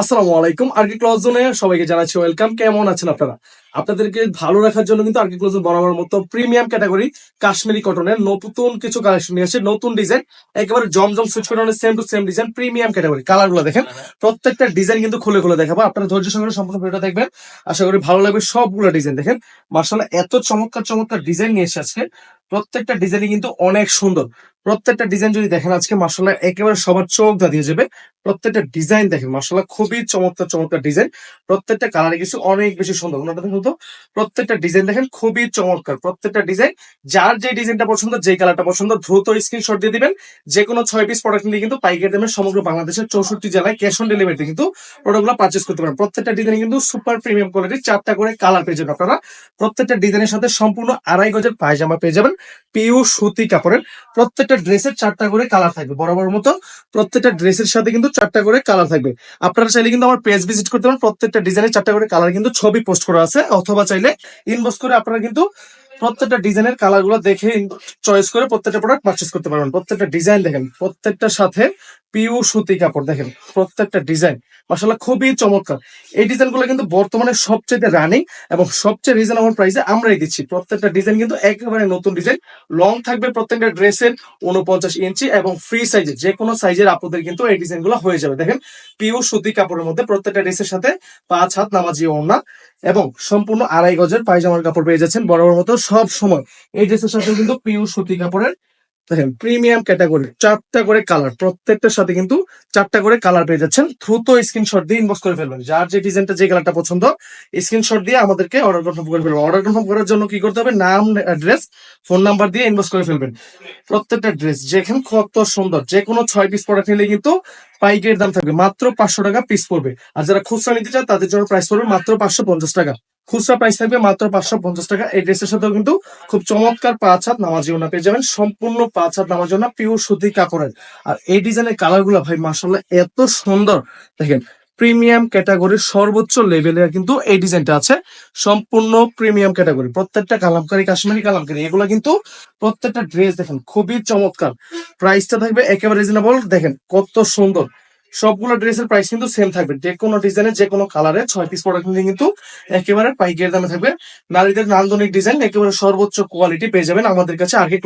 আসসালামু আলাইকুম আরকি ক্লজ জোনে সবাইকে জানাচ্ছি ওয়েলকাম। কেমন আছেন আপনারা? আপনাদেরকে ভালো রাখার জন্য কিন্তু আরকি ক্লজ বরাবর মতো প্রিমিয়াম ক্যাটাগরি কাশ্মীরি কটনের নতুন কিছু কালেকশন নিয়ে আসছে, নতুন ডিজাইন, একেবারে জমজম সুইচ কটনের same to same design premium category. কালারগুলো দেখেন, প্রত্যেকটা ডিজাইন কিন্তু খুলে খুলে দেখাবো। আপনারা ধৈর্য সঙ্গে সম্পূর্ণ ভিডিওটা দেখবেন। আশা করি ভালো লাগবে সবগুলো ডিজাইন। দেখেন মার্শাল এত চমৎকার চমৎকার ডিজাইন নিয়ে এসে আজকে। প্রত্যেকটা ডিজাইনই কিন্তু অনেক সুন্দর। প্রত্যেকটা ডিজাইন যদি দেখেন, আজকে মার্শাল্লাহ একেবারে সবার চোখ দাঁড়িয়ে যাবে। প্রত্যেকটা ডিজাইন দেখেন মার্শাল্লাহ খুবই চমৎকার চমৎকার ডিজাইন প্রত্যেকটা কালারে কিছু অনেক বেশি সুন্দর। ওনাটা দেখুন তো, প্রত্যেকটা ডিজাইন দেখেন খুবই চমৎকার। প্রত্যেকটা ডিজাইন যার যে ডিজাইনটা পছন্দ, যে কালারটা পছন্দ, দ্রুত স্ক্রিনশট দিয়ে দিবেন। যে কোনো ছয় পিস প্রোডাক্ট নিয়ে কিন্তু পাইকারি দামে সমগ্র বাংলাদেশের চৌষট্টি জেলায় ক্যাশ অন ডেলিভারিতে কিন্তু প্রোডাক্টগুলো পারচেস করতে পারেন। প্রত্যেকটা ডিজাইন কিন্তু সুপার প্রিমিয়াম কোয়ালিটির চারটা করে কালার পেয়ে যাবেন আপনারা। প্রত্যেকটা ডিজাইনের সাথে সম্পূর্ণ আড়াই গজের পায়জামা পেয়ে যাবেন। পিউ সুতি কাপড়ের। প্রত্যেকটা ড্রেসের চারটা করে কালার থাকবে, বরাবর মতো প্রত্যেকটা ড্রেসের সাথে কিন্তু চারটা করে কালার থাকবে। আপনারা চাইলে কিন্তু আমার পেজ ভিজিট করতে পারেন, প্রত্যেকটা ডিজাইনের চারটা করে কালার কিন্তু ছবি পোস্ট করা আছে, অথবা চাইলে ইনবক্স করে আপনারা কিন্তু প্রত্যেকটা ডিজাইনের কালারগুলো দেখে চয়েস করে প্রত্যেকটা প্রোডাক্ট পারচেস করতে পারবেন। প্রত্যেকটা ডিজাইন দেখেন, প্রত্যেকটার সাথে পিউ সুতি কাপড় দেখেন, প্রত্যেকটা ডিজাইন মাসাল্লাহ খুবই চমৎকার। এই ডিজাইনগুলো কিন্তু বর্তমানে সবচেয়ে রানিং এবং সবচেয়ে রিজনেবল প্রাইসে আমরাই দিচ্ছি। প্রত্যেকটা ডিজাইন কিন্তু একেবারে নতুন ডিজাইন লং থাকবে প্রত্যেকটা ড্রেসের উনপঞ্চাশ ইঞ্চি এবং ফ্রি সাইজে যে কোনো সাইজের আপনাদের কিন্তু এই ডিজাইনগুলো হয়ে যাবে। দেখেন পিউ সুতি কাপড়ের মধ্যে প্রত্যেকটা ড্রেসের সাথে পাঁচ হাত নামাজি ওড়না এবং সম্পূর্ণ আড়াই গজের পায়জামার কাপড় পেয়ে যাচ্ছেন। বরাবর মতো সব সময়। এই ড্রেসের সাথে কিন্তু পিউ সুতি কাপড়ের দেখেন প্রিমিয়াম ক্যাটাগরি চারটা করে কালার প্রত্যেকটার সাথে কিন্তু চারটা করে কালার পেয়ে যাচ্ছেন। দ্রুত স্ক্রিনশট দিয়ে ইনবক্স করে ফেলবেন। যার যে ডিজাইনটা যে কালারটা পছন্দ স্ক্রিনশট দিয়ে আমাদেরকে অর্ডার কনফার্ম করে ফেলবেন। অর্ডার কনফার্ম করার জন্য কি করতে হবে? নাম অ্যাড্রেস ফোন নাম্বার দিয়ে ইনবক্স করে ফেলবেন। প্রত্যেকটা ড্রেস যেখানে কত সুন্দর। যে কোনো ছয় পিস প্রোডাক্ট নিলে কিন্তু পাইকের দাম থাকবে। মাত্র পাঁচশো টাকা পিস পড়বে। আর যারা খুচরা নিতে চান, তাদের জন্য প্রাইস পড়বে মাত্র পাঁচশো পঞ্চাশ টাকা। খুচরা প্রাইস থাকবে মাত্র পাঁচশো পঞ্চাশ টাকা। এই ড্রেসের সাথেও কিন্তু খুব চমৎকার পাঁচ হাত নামাজি ওনা পেয়ে যাবেন। সম্পূর্ণ পাঁচ হাত নামাজি ওনা পিওর সুতি কাপড়ের। আর এই ডিজাইনের কালারগুলো ভাই মাসাল্লাহ এত সুন্দর। দেখেন প্রিমিয়াম ক্যাটাগরির সর্বোচ্চ লেভেলের কিন্তু এই ডিজাইনটা আছে। সম্পূর্ণ প্রিমিয়াম ক্যাটাগরি প্রত্যেকটা কালামকারি, কাশ্মীরি কালামকারি, এগুলো কিন্তু প্রত্যেকটা ড্রেস দেখেন খুবই চমৎকার। প্রাইসটা থাকবে একেবারে রিজনেবল দেখেন কত সুন্দর। সবগুলো ড্রেসের প্রাইস কিন্তু সেম থাকবে। যে কোনো ডিজাইনের যে কোনো কালারে ছয় পিস প্রোডাক্ট নিয়ে কিন্তু একেবারে পাইকারি দামে থাকবে। নারীদের নান্দনিক ডিজাইন একেবারে সর্বোচ্চ কোয়ালিটি পেয়ে যাবেন আমাদের কাছে আর কি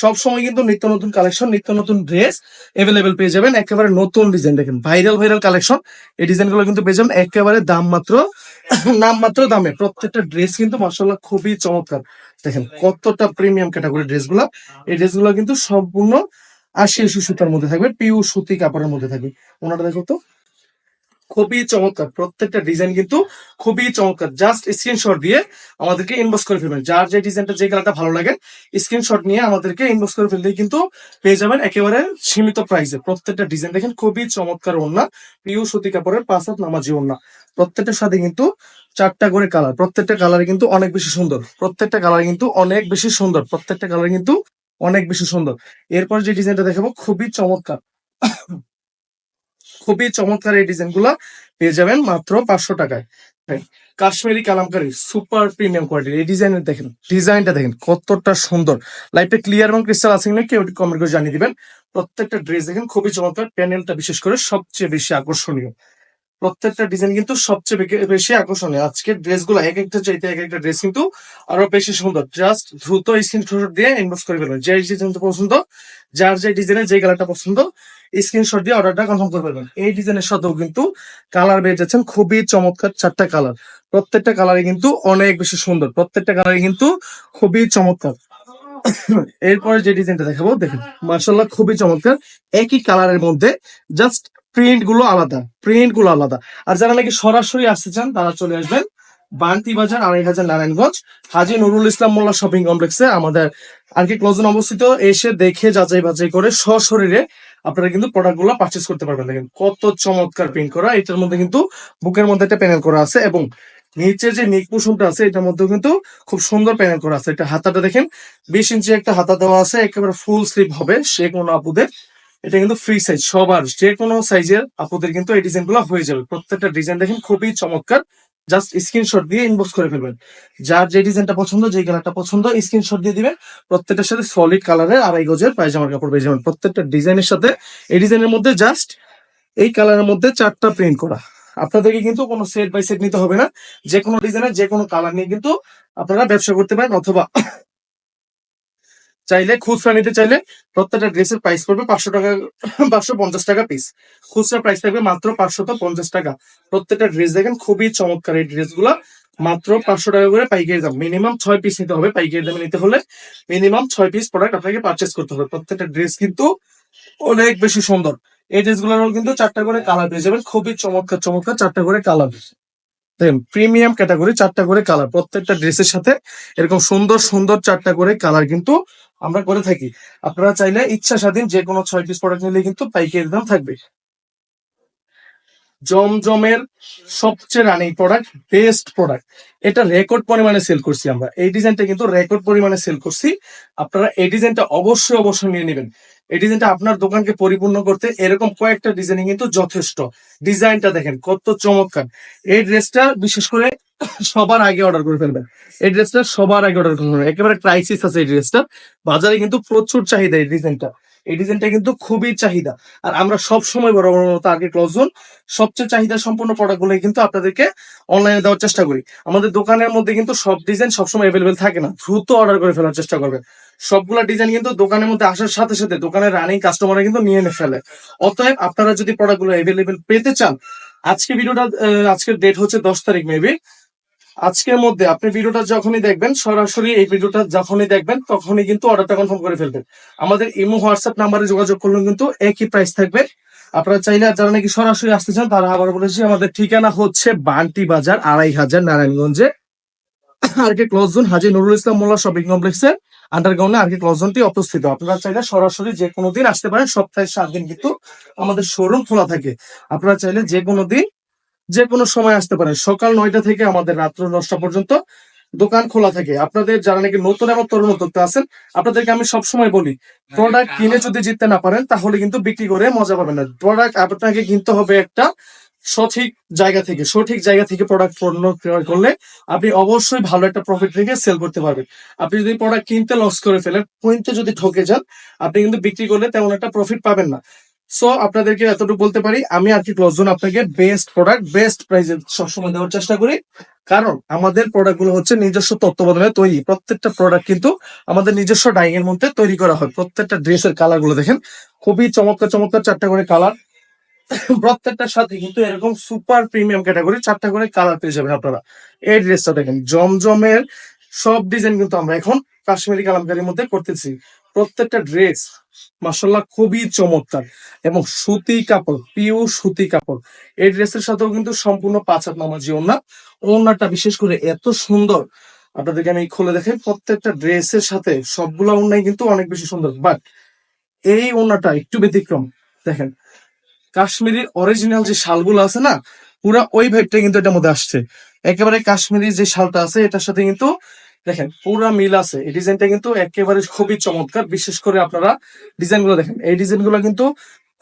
সবসময় কিন্তু নিত্য নতুন কালেকশন নিত্য নতুন ড্রেস এভেলেবেল পেয়ে যাবেন। একেবারে নতুন ডিজাইন দেখেন ভাইরাল ভাইরাল কালেকশন এই ডিজাইনগুলো কিন্তু পেয়ে যাবেন একেবারে দাম মাত্র, নাম মাত্র দামে। প্রত্যেকটা ড্রেস কিন্তু মার্শাল্লাহ খুবই চমৎকার। দেখেন কতটা প্রিমিয়াম ক্যাটাগরি ড্রেসগুলো এই ড্রেসগুলো কিন্তু সম্পূর্ণ আশি আশি সুতার মধ্যে থাকবে পিউ সুতি কাপড়ের মধ্যে থাকবে। ওনাটা দেখো তো, খুবই চমৎকার। প্রত্যেকটা ডিজাইন কিন্তু খুবই চমৎকার। জাস্ট স্ক্রিনশট দিয়ে আমাদেরকে ইনবক্স করে ফেলবেন। যার যে ডিজাইনটা যে কালারটা ভালো লাগে স্ক্রিনশট নিয়ে আমাদেরকে ইনবক্স করে ফেললেই কিন্তু পেয়ে যাবেন একেবারে সীমিত প্রাইসে প্রত্যেকটা ডিজাইন দেখেন, খুবই চমৎকার ওড়না পিউ সুতি কাপড়ের পাঁচ হাত নামাজি ওড়না। প্রত্যেকটার সাথে কিন্তু চারটা করে কালার প্রত্যেকটা কালার কিন্তু অনেক বেশি সুন্দর। প্রত্যেকটা কালার কিন্তু অনেক বেশি সুন্দর। প্রত্যেকটা কালার কিন্তু অনেক বেশি সুন্দর। এরপর যে ডিজাইনটা দেখাবো খুবই চমৎকার। খুবই চমৎকার এই ডিজাইনগুলা পেয়ে যাবেন মাত্র পাঁচশো টাকায়। হ্যাঁ, Kashmiri Kalamkari super premium quality এই ডিজাইনের দেখেন ডিজাইনটা দেখেন কতটা সুন্দর। লাইফে ক্লিয়ার এবং ক্রিস্টাল আছে কিনা কেউ কমেন্ট করে জানিয়ে দিবেন। প্রত্যেকটা ড্রেস দেখেন খুবই চমৎকার। প্যানেলটা বিশেষ করে সবচেয়ে বেশি আকর্ষণীয়। প্রত্যেকটা ডিজাইন কিন্তু সবচেয়ে বেশি আকর্ষণীয়। আজকের ড্রেসগুলো এক একটা চাইতে এক একটা ড্রেস কিন্তু আরও বেশি সুন্দর। জাস্ট দ্রুত স্ক্রিনশট দিয়ে ইনবক্স করে ফেলবেন। যে ডিজাইন পছন্দ, যার যে ডিজাইনের যে কালারটা পছন্দ স্ক্রিনশট দিয়ে অর্ডারটা কনফার্ম করে ফেলবেন। এই ডিজাইনের সাথেও কিন্তু কালার পেয়ে যাচ্ছেন খুবই চমৎকার চারটা কালার প্রত্যেকটা কালারে কিন্তু অনেক বেশি সুন্দর। প্রত্যেকটা কালারে কিন্তু খুবই চমৎকার। এরপরে যে ডিজাইনটা দেখাবো, দেখেন মার্শাল্লাহ খুবই চমৎকার। একই কালারের মধ্যে জাস্ট প্রিন্টগুলো আলাদা প্রিন্টগুলো আলাদা। আর যারা নাকি সরাসরি আসতে চান, তারা চলে আসবেন বান্তি বাজার, আড়াই হাজার নারায়ণগঞ্জ, হাজি নুরুল ইসলাম মোল্লা শপিং কমপ্লেক্সে আমাদের আর কি ক্লোজন অবস্থিত। এসে দেখে যাচাই বাছাই করে সশরীরে আপনারা কিন্তু প্রোডাক্টগুলো পারচেস করতে পারবেন। দেখেন, কত চমৎকার প্রিন্ট করা। এটার মধ্যে কিন্তু বুকের মধ্যে একটা প্যানেল করা আছে এবং নিচে যে নিক পোষণটা আছে, এটার মধ্যে কিন্তু খুব সুন্দর প্যানেল করা আছে। এটা হাতাটা দেখেন, বিশ ইঞ্চি একটা হাতা দেওয়া আছে, একেবারে ফুল স্লিভ হবে সে কোনো আপুদের। এটা কিন্তু ফ্রি সাইজ সবার, যে কোনো সাইজের আপুদের কিন্তু এই ডিজাইনগুলো হয়ে যাবে। প্রত্যেকটা ডিজাইন দেখেন খুবই চমৎকার। জাস্ট স্ক্রিনশট দিয়ে ইনবক্স করে ফেলবেন। যার যে ডিজাইনটা পছন্দ যে কালারটা পছন্দ স্ক্রিনশট দিয়ে দিবেন। প্রত্যেকটার সাথে সলিড কালারের আড়াই গজের পায়জামার কাপড় পেয়ে যাবেন। প্রত্যেকটা ডিজাইনের সাথে, এই ডিজাইনের মধ্যে জাস্ট এই কালারের মধ্যে চারটা প্রিন্ট করা। আপনাদেরকে কিন্তু কোনো সেট বাই সেট নিতে হবে না। যে কোনো ডিজাইনের যে কোনো কালার নিয়ে কিন্তু আপনারা ব্যবসা করতে পারেন অথবা চাইলে খুচরা নিতে চাইলে প্রত্যেকটা ড্রেসের প্রাইস পড়বে পাঁচশো টাকা, পাঁচশো পঞ্চাশ টাকা পিস খুচরা প্রাইস থাকবে মাত্র পাঁচশত পঞ্চাশ টাকা। প্রত্যেকটা ড্রেস দেখেন খুবই চমৎকার এই ড্রেসগুলো মাত্র পাঁচশো টাকা করে পাইকারি দাম। মিনিমাম ছয় পিস নিতে হবে পাইকারি দামে নিতে হলে। মিনিমাম ছয় পিস প্রোডাক্ট আপনাকে পারচেস করতে হবে। প্রত্যেকটা ড্রেস কিন্তু অনেক বেশি সুন্দর। এই ড্রেসগুলোরও কিন্তু চারটা করে কালার পেয়ে যাবেন খুবই চমৎকার চমৎকার চারটা করে কালার দেখেন প্রিমিয়াম ক্যাটাগরি চারটা করে কালার। প্রত্যেকটা ড্রেসের সাথে এরকম সুন্দর সুন্দর চারটা করে কালার কিন্তু আমরা করে থাকি। আপনারা চাইলে ইচ্ছা স্বাধীন যে কোনো ছয় পিস প্রোডাক্ট নিলে কিন্তু পাইকারি দাম থাকবে। জমজমের সবচেয়ে রানিং প্রোডাক্ট বেস্ট প্রোডাক্ট এটা রেকর্ড পরিমাণে সেল করছি আমরা। এই ডিজাইনটা কিন্তু রেকর্ড পরিমাণে সেল করছি। আপনারা এই ডিজাইনটা অবশ্যই অবশ্যই নিয়ে নেবেন। এই ডিজাইনটা আপনার দোকানকে পরিপূর্ণ করতে এরকম কয়েকটা ডিজাইনিং কিন্তু যথেষ্ট। ডিজাইনটা দেখেন, কত চমৎকার। এই ড্রেসটা বিশেষ করে সবার আগে অর্ডার করে ফেলবেন। এই ড্রেসটা সবার আগে অর্ডার করে ফেলবেন। একেবারে ক্রাইসিস আছে এই ড্রেসটা বাজারে কিন্তু প্রচুর চাহিদা এই ডিজাইনটা এই ডিজাইনটা কিন্তু খুবই চাহিদা। আর আমরা সব সময় বড় বড় টার্গেট ক্লোজ জোন সবচেয়ে চাহিদা সম্পূর্ণ প্রোডাক্টগুলো কিন্তু আপনাদেরকে অনলাইনে দেওয়ার চেষ্টা করি। আমাদের দোকানের মধ্যে কিন্তু সব ডিজাইন সবসময় অ্যাভেলেবেল থাকে না। দ্রুত অর্ডার করে ফেলার চেষ্টা করবেন সবগুলা ডিজাইন কিন্তু দোকানের মধ্যে আসার সাথে সাথে দোকানের রানিং কাস্টমার কিন্তু নিয়ে নে ফেলে। অতএব আপনারা যদি প্রোডাক্টগুলো অ্যাভেলেবেল পেতে চান, আজকে ভিডিওটা আজকের ডেট হচ্ছে দশ তারিখ মেবি আজকের মধ্যে আপনি ভিডিওটা যখনই দেখবেন, সরাসরি এই ভিডিওটা যখনই দেখবেন, তখনই কিন্তু অর্ডারটা কনফার্ম করে ফেলবেন। আমাদের ইমো হোয়াটসঅ্যাপ নাম্বারে যোগাযোগ করলে কিন্তু একই প্রাইস থাকবে। আপনারা চাইলে যারা নাকি সরাসরি আসতে চান, তারা আবার বলেছি, আমাদের ঠিকানা হচ্ছে বান্টি বাজার আড়াই হাজার নারায়ণগঞ্জে। R K close zone Haji Nurul Islam Molla shopping কমপ্লেক্সের আন্ডারগ্রাউন্ডে আর কে ক্লোজ জোনটি অবস্থিত। আপনারা চাইলে সরাসরি যে কোনো দিন আসতে পারেন, সপ্তাহে সাত দিন কিন্তু আমাদের শোরুম খোলা থাকে। আপনারা চাইলে যে কোনো দিন যে কোনো সময় আসতে পারেন। সকাল নয়টা থেকে আমাদের রাত্র দশটা পর্যন্ত দোকান খোলা থাকে। আপনাদের যারা নাকি নতুন এবং তরুণ উদ্যোক্তা আছেন আপনাদেরকে আমি সবসময় বলি প্রোডাক্ট কিনে যদি জিততে না পারেন তাহলে কিন্তু বিক্রি করে মজা পাবেন না। প্রোডাক্ট আপনাকে কিনতে হবে একটা সঠিক জায়গা থেকে সঠিক জায়গা থেকে প্রোডাক্ট পণ্য ক্রয় করলে আপনি অবশ্যই ভালো একটা প্রফিট রেখে সেল করতে পারবেন। আপনি যদি প্রোডাক্ট কিনতে লস করে ফেলেন কিনতে যদি ঠকে যান আপনি কিন্তু বিক্রি করলে তেমন একটা প্রফিট পাবেন না। সো আপনাদেরকে এতটুকু বলতে পারি, আমি আর কি ক্লোজ জোন আপনাকে বেস্ট প্রোডাক্ট বেস্ট প্রাইসে সবসময় দেওয়ার চেষ্টা করি। কারণ আমাদের প্রোডাক্টগুলো হচ্ছে নিজস্ব তত্ত্বাবধানে তৈরি। প্রত্যেকটা প্রোডাক্ট কিন্তু আমাদের নিজস্ব ডাইং এর মধ্যে তৈরি করা হয়। প্রত্যেকটা ড্রেসের কালারগুলো দেখেন। খুবই চমৎকার চমৎকার চারটা করে কালার প্রত্যেকটার সাথে কিন্তু এরকম সুপার প্রিমিয়াম ক্যাটাগরি চারটা করে কালার পেয়ে যাবেন আপনারা। এই ড্রেসটা দেখেন, জমজমের সব ডিজাইন কিন্তু আমরা এখন কাশ্মীরি কালামকারীর মধ্যে করতেছি। প্রত্যেকটা ড্রেস মাসাল্লাহ খুবই চমৎকার এবং সুতি কাপড় পিওর সুতি কাপড়। এই ড্রেসের সাথেও কিন্তু সম্পূর্ণ পাঁচ হাত নামাজি ওনা ওনাটা বিশেষ করে এত সুন্দর, আপনাদেরকে আমি খুলে দেখেন প্রত্যেকটা ড্রেসের সাথে সবগুলা ওনাই কিন্তু অনেক বেশি সুন্দর। বাট এই ওনাটা একটু ব্যতিক্রম। দেখেন, কাশ্মীরি অরিজিনাল যে শালগুলো আছে না পুরা ওই ভাইবটা কিন্তু এটার মধ্যে আসছে। একেবারে কাশ্মীরি যে শালটা আছে, এটার সাথে কিন্তু দেখেন, পুরা মিল আছে। এই ডিজাইনটা কিন্তু একেবারে খুবই চমৎকার। বিশেষ করে আপনারা ডিজাইনগুলো দেখেন। এই ডিজাইনগুলো কিন্তু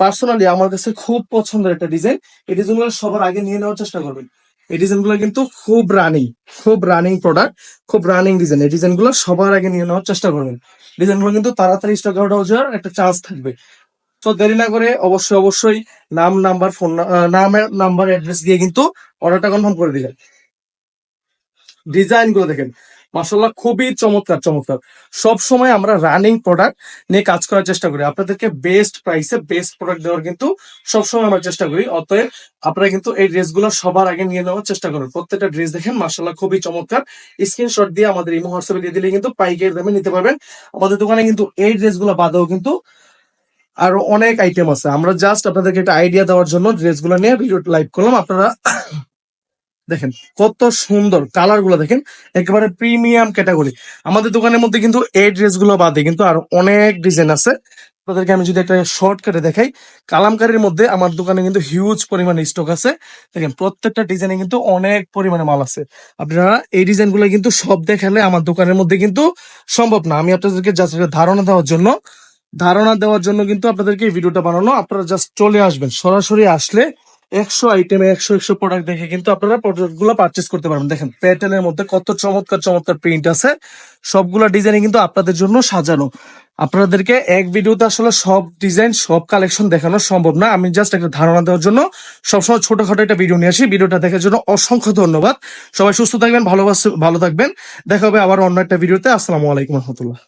পার্সোনালি আমার কাছে খুব পছন্দের একটা ডিজাইন এই ডিজাইনগুলো সবার আগে নিয়ে নেওয়ার চেষ্টা করবেন। এই ডিজাইনগুলো কিন্তু খুব রানিং খুব রানিং প্রোডাক্ট খুব রানিং ডিজাইন এই ডিজাইনগুলো সবার আগে নিয়ে নেওয়ার চেষ্টা করবেন। ডিজাইনগুলো কিন্তু তাড়াতাড়ি স্টক আউট যাওয়ার একটা চান্স থাকবে। তো দেরি না করে অবশ্যই অবশ্যই নাম নাম্বার ফোন নামের নাম্বার অ্যাড্রেস দিয়ে কিন্তু অর্ডারটা কনফার্ম করে দিলেন ডিজাইনগুলো দেখেন। মাসাল্লাহ খুবই চমৎকার চমৎকার। সব সময় আমরা রানিং প্রোডাক্ট নিয়ে কাজ করার চেষ্টা করি। আপনাদেরকে বেস্ট প্রাইসে বেস্ট প্রোডাক্ট দেওয়ার কিন্তু সবসময় আমরা চেষ্টা করি। অতএব আপনারা কিন্তু এই ড্রেসগুলো সবার আগে নিয়ে নেওয়ার চেষ্টা করুন। প্রত্যেকটা ড্রেস দেখেন মাসাল্লাহ খুবই চমৎকার। স্ক্রিনশট দিয়ে আমাদের ইমো হোয়াটসঅ্যাপে দিয়ে দিলে কিন্তু পাইকারি দামে নিতে পারবেন। আমাদের দোকানে কিন্তু এই ড্রেসগুলো বাদেও কিন্তু আরও অনেক আইটেম আছে। আমরা জাস্ট আপনাদেরকে একটা আইডিয়া দেওয়ার জন্য ড্রেসগুলো নিয়ে ভিডিও লাইভ করলাম। আপনারা দেখেন কত সুন্দর কালারগুলো দেখেন, একেবারে প্রিমিয়াম ক্যাটাগরি আমাদের দোকানের মধ্যে কিন্তু এই ড্রেসগুলো বাদে কিন্তু আরও অনেক ডিজাইন আছে। আপনাদেরকে আমি যদি একটা শর্টকাটে দেখাই, কালামকারীর মধ্যে আমার দোকানে কিন্তু হিউজ পরিমাণে স্টক আছে। দেখেন প্রত্যেকটা ডিজাইনে কিন্তু অনেক পরিমাণে মাল আছে। আপনারা এই ডিজাইনগুলো কিন্তু সব দেখালে আমার দোকানের মধ্যে কিন্তু সম্ভব না। আমি আপনাদেরকে জাস্ট ধারণা দেওয়ার জন্য ধারণা দেওয়ার জন্য কিন্তু আপনাদেরকে এই ভিডিওটা বানানো। আপনারা জাস্ট চলে আসবেন। সরাসরি আসলে একশো আইটেমে একশো একশো প্রোডাক্ট দেখে কিন্তু আপনারা প্রোডাক্টগুলো পারচেস করতে পারবেন। দেখেন প্যাটার্নের মধ্যে কত চমৎকার চমৎকার প্রিন্ট আছে। সবগুলা ডিজাইন কিন্তু আপনাদের জন্য সাজানো। আপনাদেরকে এক ভিডিওতে আসলে সব ডিজাইন সব কালেকশন দেখানো সম্ভব না। আমি জাস্ট একটা ধারণা দেওয়ার জন্য সবসময় ছোটখাটো একটা ভিডিও নিয়ে আসি। ভিডিওটা দেখার জন্য অসংখ্য ধন্যবাদ। সবাই সুস্থ থাকবেন, ভালোবাসে ভালো থাকবেন। দেখা হবে আবার অন্য একটা ভিডিওতে আসসালামু আলাইকুম রহমতুল্লাহ।